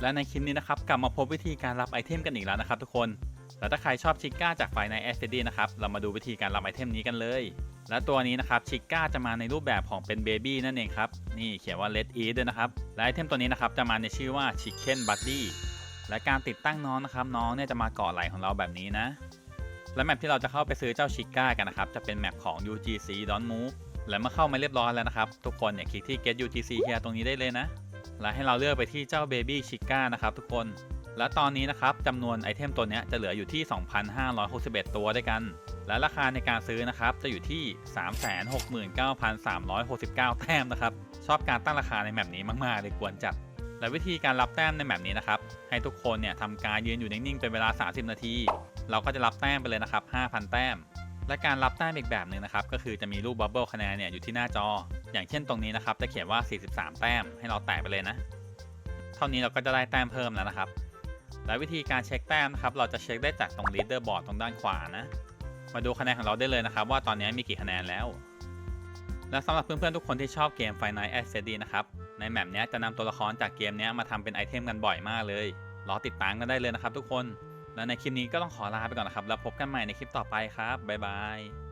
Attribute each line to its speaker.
Speaker 1: และในคลิปนี้นะครับกลับมาพบวิธีการรับไอเทมกันอีกแล้วนะครับทุกคน แล้วถ้าใครชอบชิก้าจากไฟในแอสเซดีนะครับเรามาดูวิธีการรับไอเทมนี้กันเลย และตัวนี้นะครับชิก้าจะมาในรูปแบบของเป็นเบบี้นั่นเองครับนี่เขียนว่า Let Eat ด้วยนะครับและไอเทมตัวนี้นะครับจะมาในชื่อว่า Chicken Buddy และการติดตั้งน้องนะครับน้องเนี่ยจะมาเกาะไหล่ของเราแบบนี้นะ และแมปที่เราจะเข้าไปซื้อเจ้าชิก้ากันนะครับจะเป็นแมปของ UGC Don't Move และเมื่อเข้ามาเรียบร้อยแล้วนะครับทุกคนเนี่ยคลิกที่ Get UGC here ตรงนี้ได้เลยนะ และให้เราเลือกไปที่เจ้า Baby Chica นะครับทุกคน และตอนนี้นะครับจำนวนไอเทมตัวนี้จะเหลืออยู่ที่ 2,561 ตัวด้วยกัน และราคาในการซื้อนะครับจะอยู่ที่ 369,369 แต้มนะครับ ชอบการตั้งราคาในแมปนี้มากๆเลยควรจัด และวิธีการรับแต้มในแมปนี้นะครับให้ทุกคนเนี่ยทำการยืนอยู่นิ่งๆเป็นเวลา 30 นาที เราก็จะรับแต้มไปเลยนะครับ 5,000 แต้ม และการรับแต้มอีกแบบหนึ่งนะครับก็คือจะมีรูปบับเบิลคะแนนเนี่ยอยู่ที่หน้าจอ อย่างเช่นตรงนี้นะครับจะเขียนว่า 43 แต้มให้เราแตะไปเลยนะ เท่านี้เราก็จะได้แต้มเพิ่มแล้วนะครับ และวิธีการเช็คแต้มนะครับเราจะเช็คได้จากตรง leader board ตรงด้านขวานะมาดูคะแนนของเราได้เลยนะครับว่าตอนนี้มีกี่คะแนนแล้ว และสำหรับเพื่อนๆทุกคนที่ชอบเกม Five Nights at Freddy นะครับในแมปนี้จะนำตัวละครจากเกมนี้มาทำเป็นไอเทมกันบ่อยมากเลยรอติดตามกันได้เลยนะครับทุกคน และในคลิปนี้ก็ต้องขอลาไปก่อนนะครับ แล้วพบกันใหม่ในคลิปต่อไปครับ บ๊ายบาย